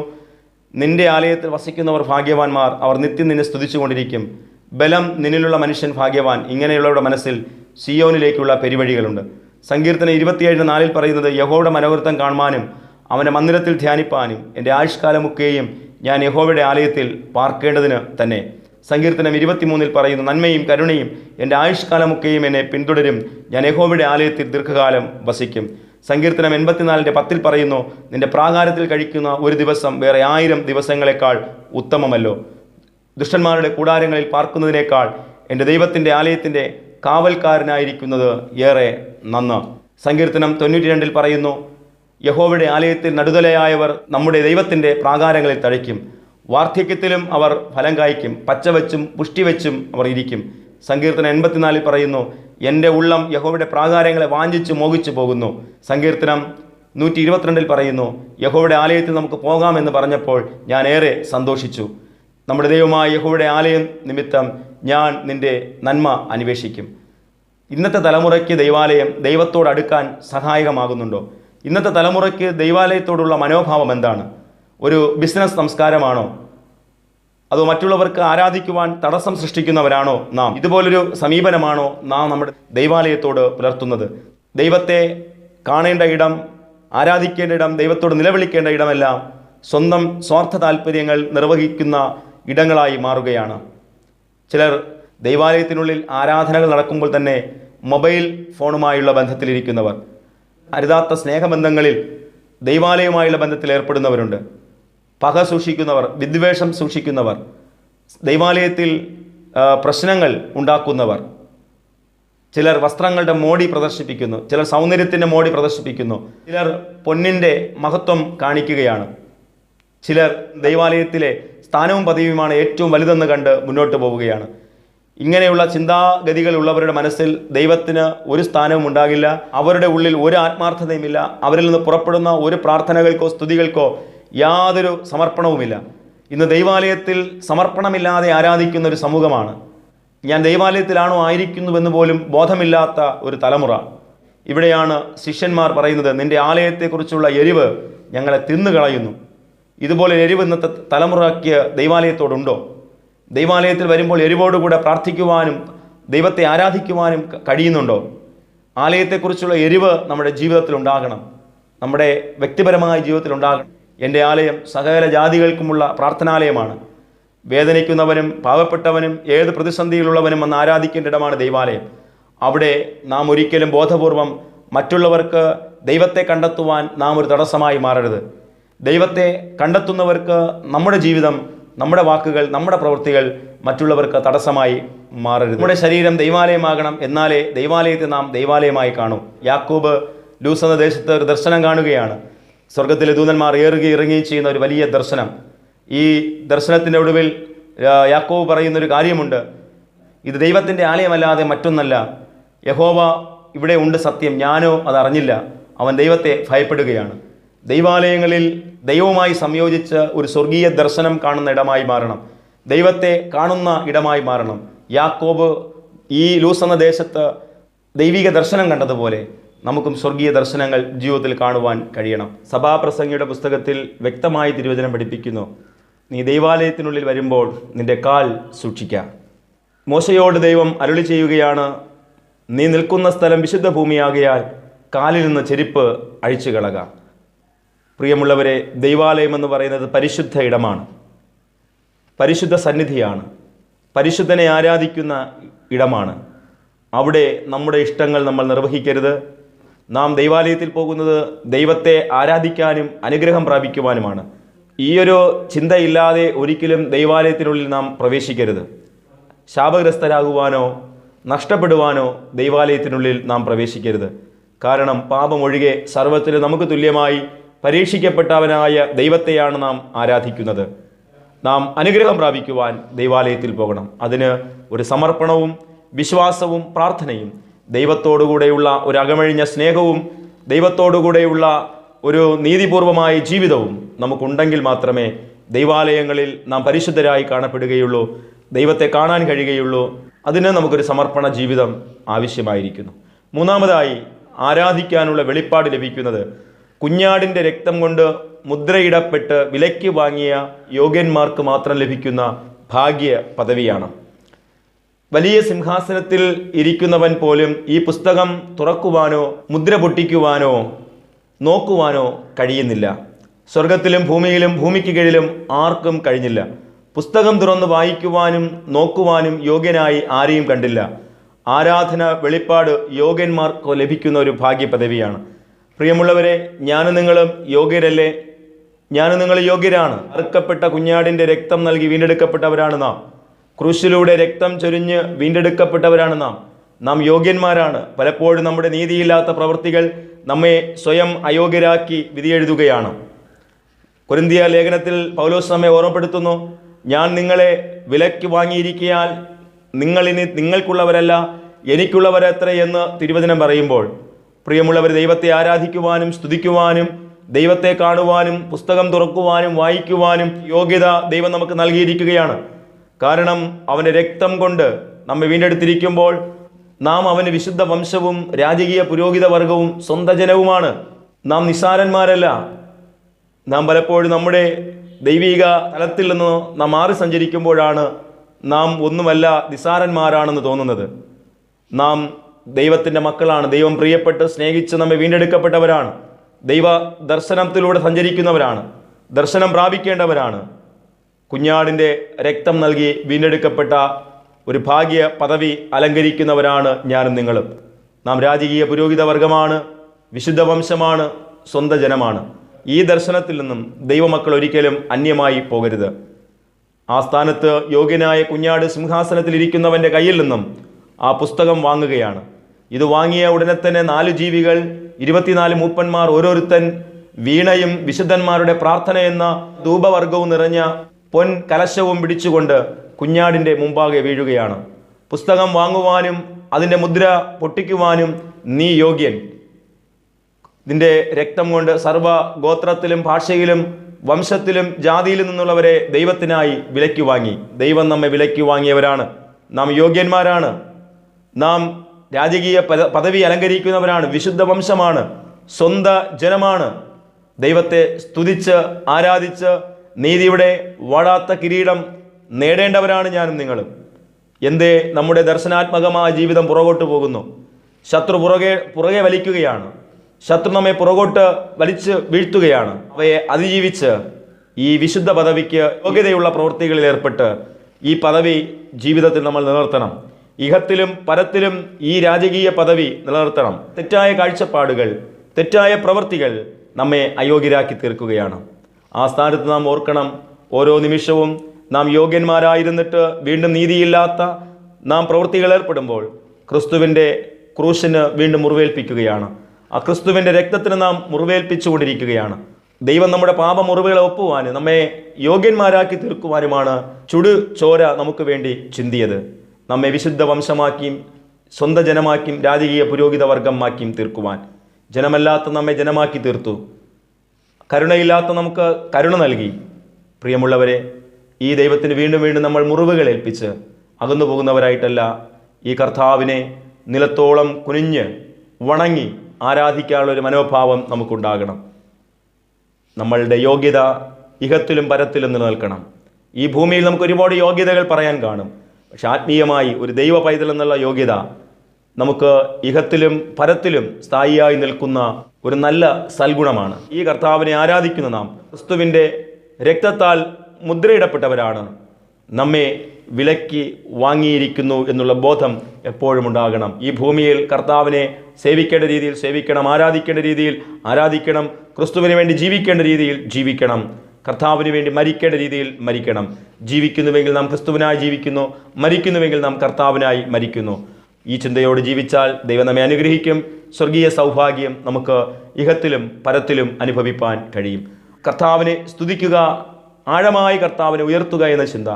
S1: നിന്റെ ആലയത്തിൽ വസിക്കുന്നവർ ഭാഗ്യവാന്മാർ അവർ നിത്യം നിന്നെ സ്തുതിച്ചുകൊണ്ടിരിക്കും. ബലം നിന്നിലുള്ള മനുഷ്യൻ ഭാഗ്യവാൻ. ഇങ്ങനെയുള്ളവരുടെ മനസ്സിൽ സിയോനിലേക്കുള്ള പെരുവഴികളുണ്ട്. സങ്കീർത്തനം ഇരുപത്തിയേഴ് നാലിൽ പറയുന്നത് യഹോയുടെ മനോവൃത്തം കാണുവാനും അവന്റെ മന്ദിരത്തിൽ ധ്യാനിപ്പാനും എന്റെ ആയുഷ്കാലമൊക്കെയും ഞാൻ യഹോവയുടെ ആലയത്തിൽ പാർക്കേണ്ടതിന് തന്നെ. സങ്കീർത്തനം ഇരുപത്തിമൂന്നിൽ പറയുന്നു നന്മയും കരുണയും എന്റെ ആയുഷ്കാലമൊക്കെയും എന്നെ പിന്തുടരും. ഞാൻ യഹോവയുടെ ആലയത്തിൽ ദീർഘകാലം വസിക്കും. സങ്കീർത്തനം എൺപത്തിനാലിന്റെ പത്തിൽ പറയുന്നു നിന്റെ പ്രാകാരത്തിൽ കഴിക്കുന്ന ഒരു ദിവസം വേറെ ആയിരം ദിവസങ്ങളെക്കാൾ ഉത്തമമല്ലോ. ദുഷ്ടന്മാരുടെ കൂടാരങ്ങളിൽ പാർക്കുന്നതിനേക്കാൾ എന്റെ ദൈവത്തിന്റെ ആലയത്തിന്റെ കാവൽക്കാരനായിരിക്കുന്നത് ഏറെ നന്ന്. സങ്കീർത്തനം തൊണ്ണൂറ്റി രണ്ടിൽ പറയുന്നു യഹോവയുടെ ആലയത്തിൽ നടുതലയായവർ നമ്മുടെ ദൈവത്തിന്റെ പ്രാകാരങ്ങളിൽ തഴയ്ക്കും. വാർദ്ധക്യത്തിലും അവർ ഫലം കായ്ക്കും. പച്ചവെച്ചും പുഷ്ടിവെച്ചും അവർ ഇരിക്കും. സങ്കീർത്തനം എൺപത്തിനാലിൽ പറയുന്നു എന്റെ ഉള്ളം യഹോവയുടെ പ്രാകാരങ്ങളെ വാഞ്ചിച്ച് മോഹിച്ചു പോകുന്നു. സങ്കീർത്തനം നൂറ്റി ഇരുപത്തിരണ്ടിൽ പറയുന്നു യഹോവയുടെ ആലയത്തിൽ നമുക്ക് പോകാമെന്ന് പറഞ്ഞപ്പോൾ ഞാൻ ഏറെ സന്തോഷിച്ചു. നമ്മുടെ ദൈവമായ യഹോവയുടെ ആലയം നിമിത്തം ഞാൻ നിന്റെ നന്മ അന്വേഷിക്കും. ഇന്നത്തെ തലമുറയ്ക്ക് ദൈവാലയം ദൈവത്തോട് അടുക്കാൻ സഹായകമാകുന്നുണ്ടോ? ഇന്നത്തെ തലമുറയ്ക്ക് ദൈവാലയത്തോടുള്ള മനോഭാവം എന്താണ്? ഒരു ബിസിനസ് സംസ്കാരമാണോ? അതോ മറ്റുള്ളവർക്ക് ആരാധിക്കുവാൻ തടസ്സം സൃഷ്ടിക്കുന്നവരാണോ നാം? ഇതുപോലൊരു സമീപനമാണോ നാം നമ്മുടെ ദൈവാലയത്തോട് പുലർത്തുന്നത്? ദൈവത്തെ കാണേണ്ട ഇടം ആരാധിക്കേണ്ട ഇടം ദൈവത്തോട് നിലവിളിക്കേണ്ട ഇടമെല്ലാം സ്വന്തം സ്വാർത്ഥ താല്പര്യങ്ങൾ നിർവഹിക്കുന്ന ഇടങ്ങളായി മാറുകയാണ്. ചിലർ ദൈവാലയത്തിനുള്ളിൽ ആരാധനകൾ നടക്കുമ്പോൾ തന്നെ മൊബൈൽ ഫോണുമായുള്ള ബന്ധത്തിലിരിക്കുന്നവർ അരുതാത്ത സ്നേഹബന്ധങ്ങളിൽ ദൈവാലയവുമായുള്ള ബന്ധത്തിൽ ഏർപ്പെടുന്നവരുണ്ട്. പക സൂക്ഷിക്കുന്നവർ വിദ്വേഷം സൂക്ഷിക്കുന്നവർ ദൈവാലയത്തിൽ പ്രശ്നങ്ങൾ ഉണ്ടാക്കുന്നവർ. ചിലർ വസ്ത്രങ്ങളുടെ മോടി പ്രദർശിപ്പിക്കുന്നു ചിലർ സൗന്ദര്യത്തിന്റെ മോടി പ്രദർശിപ്പിക്കുന്നു ചിലർ പൊന്നിന്റെ മഹത്വം കാണിക്കുകയാണ്. ചിലർ ദൈവാലയത്തിലെ സ്ഥാനവും പദവിയുമാണ് ഏറ്റവും വലുതെന്ന് കണ്ട് മുന്നോട്ട് പോവുകയാണ്. ഇങ്ങനെയുള്ള ചിന്താഗതികളുള്ളവരുടെ മനസ്സിൽ ദൈവത്തിന് ഒരു സ്ഥാനവും ഉണ്ടാകില്ല. അവരുടെ ഉള്ളിൽ ഒരു ആത്മാർത്ഥതയുമില്ല. അവരിൽ നിന്ന് പുറപ്പെടുന്ന ഒരു പ്രാർത്ഥനകൾക്കോ സ്തുതികൾക്കോ യാതൊരു സമർപ്പണവുമില്ല. ഇന്ന് ദൈവാലയത്തിൽ സമർപ്പണമില്ലാതെ ആരാധിക്കുന്ന ഒരു സമൂഹമാണ്. ഞാൻ ദൈവാലയത്തിലാണോ ആയിരിക്കുന്നുവെന്ന് പോലും ബോധമില്ലാത്ത ഒരു തലമുറ. ഇവിടെയാണ് ശിഷ്യന്മാർ പറയുന്നത് നിന്റെ ആലയത്തെക്കുറിച്ചുള്ള എരിവ് ഞങ്ങളെ തിന്നുകളയുന്നു. ഇതുപോലെ എരിവ് ഇന്നത്തെ തലമുറയ്ക്ക് ദൈവാലയത്തോടുണ്ടോ? ദൈവാലയത്തിൽ വരുമ്പോൾ എരിവോടുകൂടെ പ്രാർത്ഥിക്കുവാനും ദൈവത്തെ ആരാധിക്കുവാനും കഴിയുന്നുണ്ടോ? ആലയത്തെക്കുറിച്ചുള്ള എരിവ് നമ്മുടെ ജീവിതത്തിൽ ഉണ്ടാകണം നമ്മുടെ വ്യക്തിപരമായ ജീവിതത്തിൽ ഉണ്ടാകണം എന്റെ ആലയം സകല ജാതികൾക്കുമുള്ള പ്രാർത്ഥനാലയമാണ്. വേദനിക്കുന്നവനും പാവപ്പെട്ടവനും ഏത് പ്രതിസന്ധിയിലുള്ളവനും വന്ന് ആരാധിക്കേണ്ട ഇടമാണ് ദൈവാലയം. അവിടെ നാം ഒരിക്കലും ബോധപൂർവം മറ്റുള്ളവർക്ക് ദൈവത്തെ കണ്ടെത്തുവാൻ നാം ഒരു തടസ്സമായി മാറരുത്. ദൈവത്തെ കണ്ടെത്തുന്നവർക്ക് നമ്മുടെ ജീവിതം നമ്മുടെ വാക്കുകൾ നമ്മുടെ പ്രവൃത്തികൾ മറ്റുള്ളവർക്ക് തടസ്സമായി മാറരുത്. നമ്മുടെ ശരീരം ദൈവാലയമാകണം എന്നാലേ ദൈവാലയത്തെ നാം ദൈവാലയമായി കാണൂ. യാക്കോബ് ലൂസ് എന്ന ദേശത്ത് ഒരു ദർശനം കാണുകയാണ്. സ്വർഗത്തിലെ ദൂതന്മാർ ഏറുകയും ഇറങ്ങുകയും ചെയ്യുന്ന ഒരു വലിയ ദർശനം. ഈ ദർശനത്തിന്റെ ഒടുവിൽ യാക്കോവ് പറയുന്നൊരു കാര്യമുണ്ട്. ഇത് ദൈവത്തിന്റെ ആലയമല്ലാതെ മറ്റൊന്നല്ല. യഹോവ ഇവിടെ ഉണ്ട് സത്യം. ഞാനോ അത് അറിഞ്ഞില്ല. അവൻ ദൈവത്തെ ഭയപ്പെടുകയാണ്. ദൈവാലയങ്ങളിൽ ദൈവവുമായി സംയോജിച്ച് ഒരു സ്വർഗീയ ദർശനം കാണുന്ന ഇടമായി മാറണം. ദൈവത്തെ കാണുന്ന ഇടമായി മാറണം. യാക്കോബ് ഈ ലൂസ് എന്ന ദേശത്ത് ദൈവിക ദർശനം കണ്ടതുപോലെ നമുക്കും സ്വർഗീയ ദർശനങ്ങൾ ജീവിതത്തിൽ കാണുവാൻ കഴിയണം. സഭാപ്രസംഗിയുടെ പുസ്തകത്തിൽ വ്യക്തമായി തിരുവചനം പഠിപ്പിക്കുന്നു. നീ ദൈവാലയത്തിനുള്ളിൽ വരുമ്പോൾ നിന്റെ കാൽ സൂക്ഷിക്കാം. മോശയോട് ദൈവം അരുളി ചെയ്യുകയാണ് നീ നിൽക്കുന്ന സ്ഥലം വിശുദ്ധ ഭൂമിയാകയാൽ കാലിൽ നിന്ന് ചെരുപ്പ് അഴിച്ചു കളക പ്രിയമുള്ളവരെ ദൈവാലയം എന്ന് പറയുന്നത് പരിശുദ്ധ ഇടമാണ്. പരിശുദ്ധ സന്നിധിയാണ്. പരിശുദ്ധനെ ആരാധിക്കുന്ന ഇടമാണ്. അവിടെ നമ്മുടെ ഇഷ്ടങ്ങൾ നമ്മൾ നിർവഹിക്കരുത്. നാം ദൈവാലയത്തിൽ പോകുന്നത് ദൈവത്തെ ആരാധിക്കാനും അനുഗ്രഹം പ്രാപിക്കുവാനുമാണ്. ഈയൊരു ചിന്തയില്ലാതെ ഒരിക്കലും ദൈവാലയത്തിനുള്ളിൽ നാം പ്രവേശിക്കരുത്. ശാപഗ്രസ്തരാകുവാനോ നഷ്ടപ്പെടുവാനോ ദൈവാലയത്തിനുള്ളിൽ നാം പ്രവേശിക്കരുത്. കാരണം പാപമൊഴികെ സർവത്തിൽ നമുക്ക് തുല്യമായി പരീക്ഷിക്കപ്പെട്ടവനായ ദൈവത്തെയാണ് നാം ആരാധിക്കുന്നത്. നാം അനുഗ്രഹം പ്രാപിക്കുവാൻ ദൈവാലയത്തിൽ പോകണം. അതിന് ഒരു സമർപ്പണവും വിശ്വാസവും പ്രാർത്ഥനയും ദൈവത്തോടുകൂടെയുള്ള ഒരു അകമഴിഞ്ഞ സ്നേഹവും ദൈവത്തോടുകൂടെയുള്ള ഒരു നീതിപൂർവമായ ജീവിതവും നമുക്കുണ്ടെങ്കിൽ മാത്രമേ ദൈവാലയങ്ങളിൽ നാം പരിശുദ്ധരായി കാണപ്പെടുകയുള്ളൂ ദൈവത്തെ കാണാൻ കഴിയുകയുള്ളൂ. അതിന് നമുക്കൊരു സമർപ്പണ ജീവിതം ആവശ്യമായിരിക്കുന്നു. മൂന്നാമതായി ആരാധിക്കാനുള്ള വെളിപ്പാട് ലഭിക്കുന്നത് കുഞ്ഞാടിന്റെ രക്തം കൊണ്ട് മുദ്രയിടപ്പെട്ട് വിലയ്ക്ക് വാങ്ങിയ യോഗ്യന്മാർക്ക് മാത്രം ലഭിക്കുന്ന ഭാഗ്യ പദവിയാണ്. വലിയ സിംഹാസനത്തിൽ ഇരിക്കുന്നവൻ പോലും ഈ പുസ്തകം തുറക്കുവാനോ മുദ്ര പൊട്ടിക്കുവാനോ നോക്കുവാനോ കഴിയുന്നില്ല. സ്വർഗത്തിലും ഭൂമിയിലും ഭൂമിക്ക് കീഴിലും ആർക്കും കഴിഞ്ഞില്ല. പുസ്തകം തുറന്ന് വായിക്കുവാനും നോക്കുവാനും യോഗ്യനായി ആരെയും കണ്ടില്ല. ആരാധന വെളിപ്പാട് യോഗ്യന്മാർക്ക് ലഭിക്കുന്ന ഒരു ഭാഗ്യ പദവിയാണ്. പ്രിയമുള്ളവരെ ഞാനും നിങ്ങളും യോഗ്യരല്ലേ? ഞാനും നിങ്ങൾ യോഗ്യരാണ്. അറുക്കപ്പെട്ട കുഞ്ഞാടിന്റെ രക്തം നൽകി വീണ്ടെടുക്കപ്പെട്ടവരാണ് നാം. ക്രൂശിലൂടെ രക്തം ചൊരിഞ്ഞ് വീണ്ടെടുക്കപ്പെട്ടവരാണ് നാം. നാം യോഗ്യന്മാരാണ്. പലപ്പോഴും നമ്മുടെ നീതിയില്ലാത്ത പ്രവൃത്തികൾ നമ്മെ സ്വയം അയോഗ്യരാക്കി വിധിയെഴുതുകയാണ്. കൊരിന്തിയ ലേഖനത്തിൽ പൗലോസ് നമ്മെ ഓർമ്മപ്പെടുത്തുന്നു ഞാൻ നിങ്ങളെ വിലയ്ക്ക് വാങ്ങിയിരിക്കിയാൽ നിങ്ങളിനി നിങ്ങൾക്കുള്ളവരല്ല എനിക്കുള്ളവരത്ര എന്ന് തിരുവചനം പറയുമ്പോൾ പ്രിയമുള്ളവർ ദൈവത്തെ ആരാധിക്കുവാനും സ്തുതിക്കുവാനും ദൈവത്തെ കാണുവാനും പുസ്തകം തുറക്കുവാനും വായിക്കുവാനും യോഗ്യത ദൈവം നമുക്ക് നൽകിയിരിക്കുകയാണ്. കാരണം അവന്റെ രക്തം കൊണ്ട് നമ്മെ വീണ്ടെടുത്തിരിക്കുമ്പോൾ നാം അവന് വിശുദ്ധ വംശവും രാജകീയ പുരോഹിത വർഗവും സ്വന്തജനവുമാണ് നാം നിസാരന്മാരല്ല നാം പലപ്പോഴും നമ്മുടെ ദൈവിക തലത്തിൽ നിന്ന് നാം മാറി സഞ്ചരിക്കുമ്പോഴാണ് നാം ഒന്നുമല്ല നിസാരന്മാരാണെന്ന് തോന്നുന്നത്. നാം ദൈവത്തിന്റെ മക്കളാണ്. ദൈവം പ്രിയപ്പെട്ട് സ്നേഹിച്ച് നമ്മെ വീണ്ടെടുക്കപ്പെട്ടവരാണ്. ദൈവ ദർശനത്തിലൂടെ സഞ്ചരിക്കുന്നവരാണ്. ദർശനം പ്രാപിക്കേണ്ടവരാണ്. കുഞ്ഞാടിന്റെ രക്തം നൽകി വീണ്ടെടുക്കപ്പെട്ട ഒരു ഭാഗ്യ പദവി അലങ്കരിക്കുന്നവരാണ് ഞാനും നിങ്ങളും. നാം രാജകീയ പുരോഹിത വർഗമാണ് വിശുദ്ധ വംശമാണ് സ്വന്തം ജനമാണ്. ഈ ദർശനത്തിൽ നിന്നും ദൈവമക്കൾ ഒരിക്കലും അന്യമായി പോകരുത്. ആ സ്ഥാനത്ത് യോഗ്യനായ കുഞ്ഞാട് സിംഹാസനത്തിൽ ഇരിക്കുന്നവന്റെ കയ്യിൽ നിന്നും ആ പുസ്തകം വാങ്ങുകയാണ്. ഇത് വാങ്ങിയ ഉടനെ തന്നെ നാല് ജീവികൾ ഇരുപത്തിനാല് മൂപ്പന്മാർ ഓരോരുത്തൻ വീണയും വിശുദ്ധന്മാരുടെ പ്രാർത്ഥന എന്ന ധൂപവർഗവും നിറഞ്ഞ പൊൻ കലശവും പിടിച്ചുകൊണ്ട് കുഞ്ഞാടിന്റെ മുമ്പാകെ വീഴുകയാണ്. പുസ്തകം വാങ്ങുവാനും അതിന്റെ മുദ്ര പൊട്ടിക്കുവാനും നീ യോഗ്യൻ. ഇതിന്റെ രക്തം കൊണ്ട് സർവ ഗോത്രത്തിലും ഭാഷയിലും വംശത്തിലും ജാതിയിലും നിന്നുള്ളവരെ ദൈവത്തിനായി വിലയ്ക്ക് വാങ്ങി. ദൈവം നമ്മെ വിലയ്ക്ക് വാങ്ങിയവരാണ്. നാം യോഗ്യന്മാരാണ്. നാം രാജകീയ പദവി അലങ്കരിക്കുന്നവരാണ് വിശുദ്ധ വംശമാണ് സ്വന്ത ജനമാണ്. ദൈവത്തെ സ്തുതിച്ച് ആരാധിച്ച് നീതിയുടെ വാടാത്ത കിരീടം നേടേണ്ടവരാണ് ഞാനും നിങ്ങളും. എന്തേ നമ്മുടെ ദർശനാത്മകമായ ജീവിതം പുറകോട്ട് പോകുന്നു? ശത്രു പുറകെ പുറകെ വലിക്കുകയാണ്. ശത്രു നമ്മെ പുറകോട്ട് വലിച്ച് വീഴ്ത്തുകയാണ്. അവയെ അതിജീവിച്ച് ഈ വിശുദ്ധ പദവിക്ക് യോഗ്യതയുള്ള പ്രവൃത്തികളിൽ ഏർപ്പെട്ട് ഈ പദവി ജീവിതത്തിൽ നമ്മൾ നിലനിർത്തണം. ഇഹത്തിലും പരത്തിലും ഈ രാജകീയ പദവി നിലനിർത്തണം. തെറ്റായ കാഴ്ചപ്പാടുകൾ തെറ്റായ പ്രവർത്തികൾ നമ്മെ അയോഗ്യരാക്കി തീർക്കുകയാണ്. ആ സ്ഥാനത്ത് നാം ഓർക്കണം ഓരോ നിമിഷവും നാം യോഗ്യന്മാരായിരുന്നിട്ട് വീണ്ടും നീതിയില്ലാത്ത നാം പ്രവൃത്തികൾ ഏർപ്പെടുമ്പോൾ ക്രിസ്തുവിന്റെ ക്രൂശിന് വീണ്ടും മുറിവേൽപ്പിക്കുകയാണ്. ആ ക്രിസ്തുവിന്റെ രക്തത്തിന് നാം മുറിവേൽപ്പിച്ചുകൊണ്ടിരിക്കുകയാണ്. ദൈവം നമ്മുടെ പാപ മുറിവുകളെ ഒപ്പുവാനും നമ്മെ യോഗ്യന്മാരാക്കി തീർക്കുവാനുമാണ് ചുടു ചോര നമുക്ക് വേണ്ടി ചിന്തിയത്. നമ്മെ വിശുദ്ധ വംശമാക്കിയും സ്വന്തം ജനമാക്കിയും രാജകീയ പുരോഹിത വർഗമാക്കിയും തീർക്കുവാൻ. ജനമല്ലാത്ത നമ്മെ ജനമാക്കി തീർത്തു. കരുണയില്ലാത്ത നമുക്ക് കരുണ നൽകി. പ്രിയമുള്ളവരെ ഈ ദൈവത്തിന് വീണ്ടും വീണ്ടും നമ്മൾ മുറിവുകൾ ഏൽപ്പിച്ച് അകന്നു പോകുന്നവരായിട്ടല്ല ഈ കർത്താവിനെ നിലത്തോളം കുനിഞ്ഞ് വണങ്ങി ആരാധിക്കാനുള്ള ഒരു മനോഭാവം നമുക്കുണ്ടാകണം. നമ്മളുടെ യോഗ്യത ഇഹത്തിലും പരത്തിലും നിലനിൽക്കണം. ഈ ഭൂമിയിൽ നമുക്ക് ഒരുപാട് യോഗ്യതകൾ പറയാൻ കാണും. പക്ഷെ ആത്മീയമായി ഒരു ദൈവ പൈതൽ എന്നുള്ള യോഗ്യത നമുക്ക് ഇഹത്തിലും പരത്തിലും സ്ഥായിയായി നിൽക്കുന്ന ഒരു നല്ല സൽഗുണമാണ്. ഈ കർത്താവിനെ ആരാധിക്കുന്ന നാം ക്രിസ്തുവിന്റെ രക്തത്താൽ മുദ്രയിടപ്പെട്ടവരാണ്. നമ്മെ വിലക്കി വാങ്ങിയിരിക്കുന്നു എന്നുള്ള ബോധം എപ്പോഴും ഉണ്ടാകണം. ഈ ഭൂമിയിൽ കർത്താവിനെ സേവിക്കേണ്ട രീതിയിൽ സേവിക്കണം ആരാധിക്കേണ്ട രീതിയിൽ ആരാധിക്കണം ക്രിസ്തുവിന് വേണ്ടി ജീവിക്കേണ്ട രീതിയിൽ ജീവിക്കണം. കർത്താവിന് വേണ്ടി മരിക്കേണ്ട രീതിയിൽ മരിക്കണം. ജീവിക്കുന്നുവെങ്കിൽ നാം ക്രിസ്തുവിനായി ജീവിക്കുന്നു. മരിക്കുന്നുവെങ്കിൽ നാം കർത്താവിനായി മരിക്കുന്നു. ഈ ചിന്തയോട് ജീവിച്ചാൽ ദൈവം നമ്മെ അനുഗ്രഹിക്കും. സ്വർഗീയ സൗഭാഗ്യം നമുക്ക് ഇഹത്തിലും പരത്തിലും അനുഭവിപ്പാൻ കഴിയും. കർത്താവിനെ സ്തുതിക്കുക ആഴമായി കർത്താവിനെ ഉയർത്തുക എന്ന ചിന്ത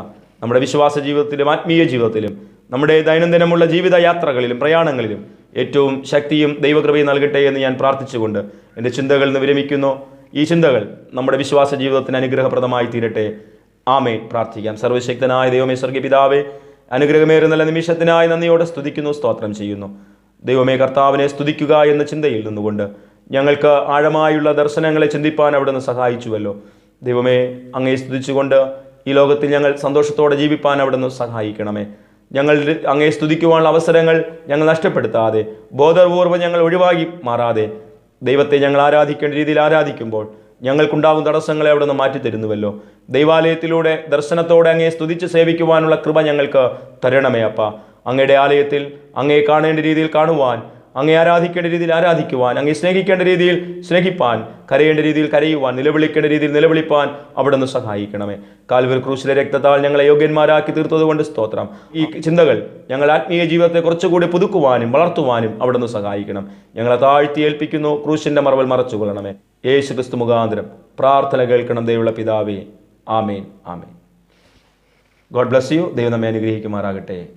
S1: നമ്മുടെ വിശ്വാസ ജീവിതത്തിലും ആത്മീയ ജീവിതത്തിലും നമ്മുടെ ദൈനംദിനമുള്ള ജീവിതയാത്രകളിലും പ്രയാണങ്ങളിലും ഏറ്റവും ശക്തിയും ദൈവകൃപയും നൽകട്ടെ എന്ന് ഞാൻ പ്രാർത്ഥിച്ചുകൊണ്ട് എന്റെ ചിന്തകളിൽ നിന്ന് വിരമിക്കുന്നു. ഈ ചിന്തകൾ നമ്മുടെ വിശ്വാസ ജീവിതത്തിന് അനുഗ്രഹപ്രദമായി തീരട്ടെ. ആമേ പ്രാർത്ഥിക്കാം. സർവശക്തനായ ദൈവമേ സ്വർഗീയ പിതാവേ അനുഗ്രഹമേറുന്ന നിമിഷത്തിനായി നന്ദിയോടെ സ്തുതിക്കുന്നു സ്തോത്രം ചെയ്യുന്നു. ദൈവമേ കർത്താവിനെ സ്തുതിക്കുക എന്ന ചിന്തയിൽ നിന്നുകൊണ്ട് ഞങ്ങൾക്ക് ആഴമായുള്ള ദർശനങ്ങളെ ചിന്തിപ്പാൻ അവിടുന്ന് സഹായിച്ചുവല്ലോ. ദൈവമേ അങ്ങയെ സ്തുതിച്ചുകൊണ്ട് ഈ ലോകത്തിൽ ഞങ്ങൾ സന്തോഷത്തോടെ ജീവിപ്പാൻ അവിടുന്ന് സഹായിക്കണമേ. ഞങ്ങൾ അങ്ങയെ സ്തുതിക്കുവാനുള്ള അവസരങ്ങൾ ഞങ്ങൾ നഷ്ടപ്പെടുത്താതെ ബോധപൂർവം ഞങ്ങൾ ഒഴിവാക്കി മാറാതെ ദൈവത്തെ ഞങ്ങൾ ആരാധിക്കേണ്ട രീതിയിൽ ആരാധിക്കുമ്പോൾ ഞങ്ങൾക്കുണ്ടാകും തടസ്സങ്ങളെ അവിടെ നിന്ന് മാറ്റി തരുന്നുവല്ലോ. ദൈവാലയത്തിലൂടെ ദർശനത്തോടെ അങ്ങയെ സ്തുതിച്ച് സേവിക്കുവാനുള്ള കൃപ ഞങ്ങൾക്ക് തരണമേ അപ്പ. അങ്ങയുടെ ആലയത്തിൽ അങ്ങയെ കാണേണ്ട രീതിയിൽ കാണുവാൻ അങ്ങേ ആരാധിക്കേണ്ട രീതിയിൽ ആരാധിക്കുവാൻ അങ്ങേ സ്നേഹിക്കേണ്ട രീതിയിൽ സ്നേഹിപ്പാൻ കരയേണ്ട രീതിയിൽ കരയുവാൻ നിലവിളിക്കേണ്ട രീതിയിൽ നിലവിളിപ്പാൻ അവിടെ നിന്ന് സഹായിക്കണമേ. കാൽവർ ക്രൂശിലെ രക്തത്താൽ ഞങ്ങളെ യോഗ്യന്മാരാക്കി തീർത്തതുകൊണ്ട് സ്തോത്രം. ഈ ചിന്തകൾ ഞങ്ങൾ ആത്മീയ ജീവിതത്തെ കുറച്ചുകൂടി പുതുക്കുവാനും വളർത്തുവാനും അവിടെ നിന്ന് സഹായിക്കണം. ഞങ്ങളെ താഴ്ത്തി ഏൽപ്പിക്കുന്നു ക്രൂശിന്റെ മറവൽ മറച്ചുകൊള്ളണമേ. യേശു ക്രിസ്തു മുഖാന്തരം പ്രാർത്ഥന കേൾക്കണം ദൈവമുള്ള പിതാവേ. ആമേൻ ആമേൻ. God bless you. ദൈവം നമ്മെ അനുഗ്രഹിക്കുമാറാകട്ടെ.